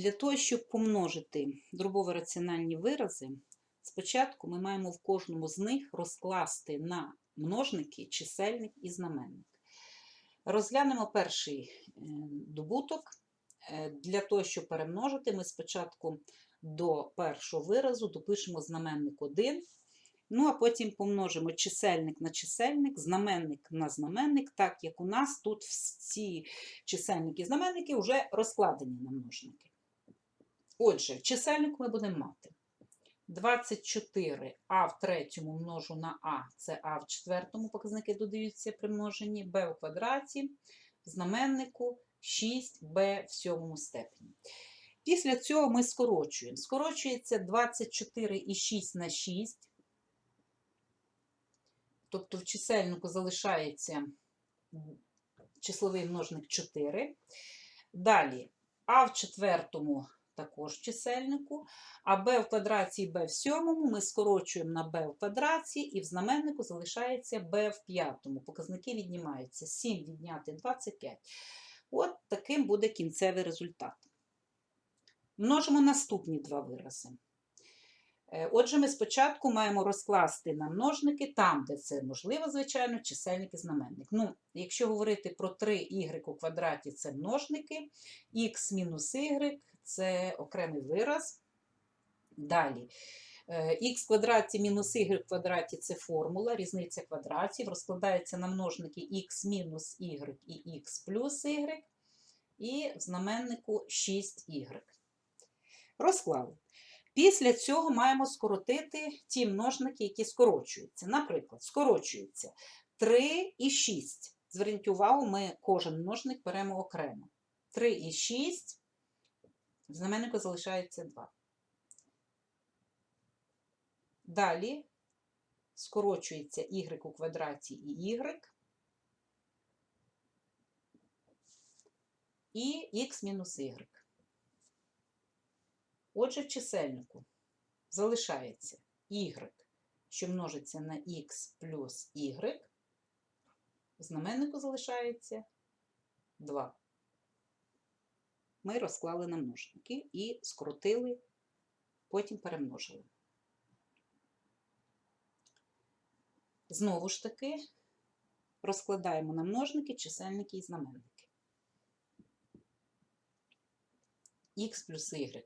Для того, щоб помножити дробово-раціональні вирази, спочатку ми маємо в кожному з них розкласти на множники чисельник і знаменник. Розглянемо перший е, добуток. Е, Для того, щоб перемножити, ми спочатку до першого виразу допишемо знаменник 1, ну а потім помножимо чисельник на чисельник, знаменник на знаменник, так як у нас тут всі чисельники і знаменники вже розкладені на множники. Отже, в чисельнику ми будемо мати 24 а в третьому множу на а, це а в четвертому показники додаються при множенні, b у квадраті, в знаменнику 6b в сьомому степені. Після цього ми скорочуємо. Скорочується 24 і 6 на 6. Тобто в чисельнику залишається числовий множник 4. Далі а в четвертому також чисельнику, а b в квадраті і b в сьомому ми скорочуємо на b в квадраті, і в знаменнику залишається b в п'ятому. Показники віднімаються. 7 відняти 25. От таким буде кінцевий результат. Множимо наступні два вирази. Е, Отже, ми спочатку маємо розкласти на множники там, де це можливо, звичайно, чисельник і знаменник. Ну, якщо говорити про 3y у квадраті, це множники, x мінус y це окремий вираз. Далі. Х квадраті мінус y квадраті це формула, різниця квадратів, розкладається на множники х мінус y і х плюс y, і в знаменнику 6y. Розклали. Після цього маємо скоротити ті множники, які скорочуються. Наприклад, скорочуються 3 і 6. Зверніть увагу, ми кожен множник беремо окремо. 3 і 6, в знаменнику залишається 2. Далі скорочується y у квадраті і y. І х мінус y. Отже, в чисельнику залишається y, що множиться на х плюс y. В знаменнику залишається 2. Ми розклали на множники і скоротили, потім перемножили. Знову ж таки, розкладаємо на множники, чисельники і знаменники. х плюс y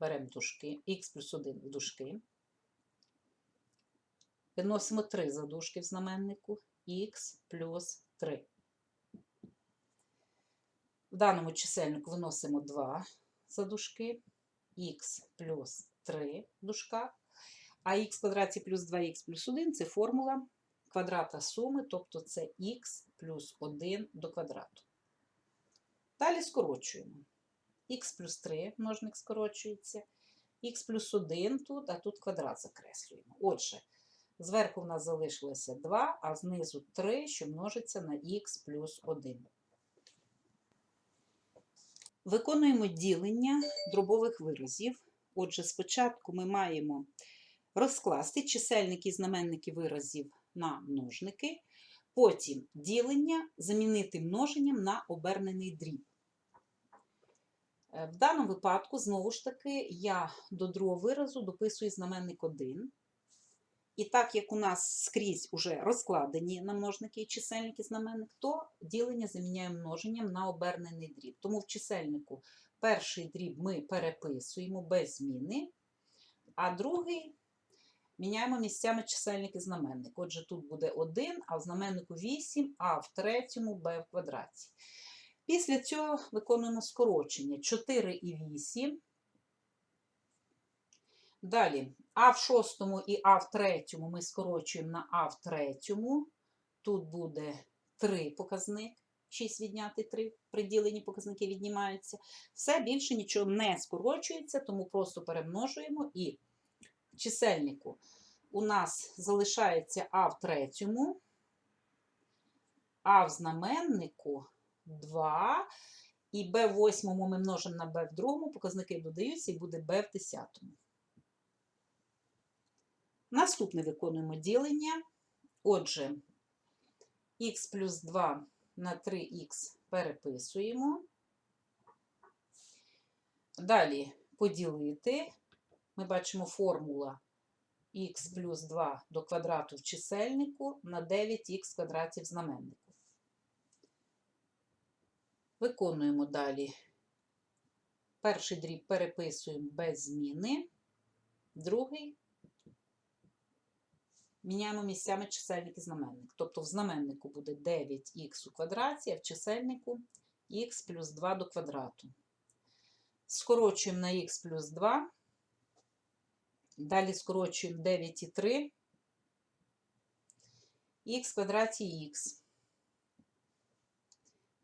беремо дужки, х плюс 1 в дужки. Виносимо 3 задушки в знаменнику, х плюс 3. В даному чисельнику виносимо 2 задушки, х плюс 3 в дужках, а х квадраті плюс 2х плюс 1 це формула квадрата суми, тобто це х плюс 1 до квадрату. Далі скорочуємо х плюс 3 множник скорочується, х плюс 1 тут, а тут квадрат закреслюємо. Отже, зверху в нас залишилося 2, а знизу 3, що множиться на х плюс 1. Виконуємо ділення дробових виразів. Отже, спочатку ми маємо розкласти чисельники і знаменники виразів на множники, потім ділення замінити множенням на обернений дріб. Е, В даному випадку, знову ж таки, я до другого виразу дописую знаменник 1. І так як у нас скрізь уже розкладені на множники і чисельник і знаменник, то ділення заміняємо множенням на обернений дріб. Тому в чисельнику перший дріб ми переписуємо без зміни, а другий міняємо місцями чисельник і знаменник. Отже, тут буде 1, а в знаменнику 8, а в третьому b в квадраті. Після цього виконуємо скорочення 4 і 8. Далі А в шостому і А в третьому ми скорочуємо на А в третьому. Тут буде 3 показник. 6 відняти 3, приділені показники віднімаються. Все більше нічого не скорочується, тому просто перемножуємо і в чисельнику у нас залишається А в третьому, а в знаменнику 2. І b в восьмому ми множимо на b в другому, показники додаються і буде b в десятому. Наступне виконуємо ділення. Отже, х плюс 2 на 3х переписуємо. Далі поділити. Ми бачимо формула х плюс 2 до квадрату в чисельнику на 9х квадратів знаменнику. Виконуємо далі. Перший дріб переписуємо без зміни. Другий міняємо місцями чисельник і знаменник. Тобто в знаменнику буде 9х у квадраті, а в чисельнику х плюс 2 до квадрату. Скорочуємо на х плюс 2. Далі скорочуємо 9 і 3. х квадраті х.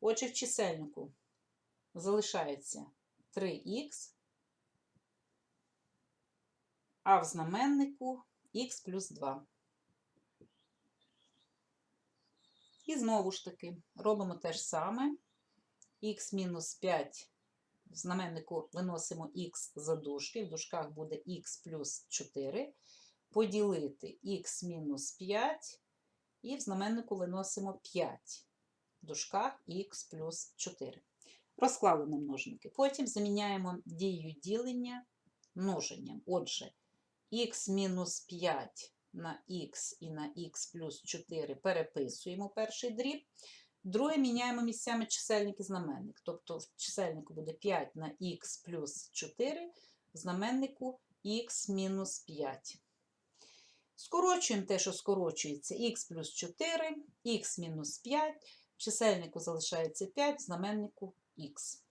Отже, в чисельнику залишається 3х, а в знаменнику х плюс 2. І знову ж таки робимо те ж саме. х мінус 5 в знаменнику виносимо х за дужки, в дужках буде х плюс 4, поділити х мінус 5, і в знаменнику виносимо 5, в дужках х плюс 4. Розклали на множники. Потім заміняємо дію ділення множенням. Отже, х мінус 5 на х і на х плюс 4 переписуємо перший дріб. Друге міняємо місцями чисельник і знаменник. Тобто в чисельнику буде 5 на х плюс 4, в знаменнику х мінус 5. Скорочуємо те, що скорочується х плюс 4, х мінус 5, в чисельнику залишається 5, в знаменнику х.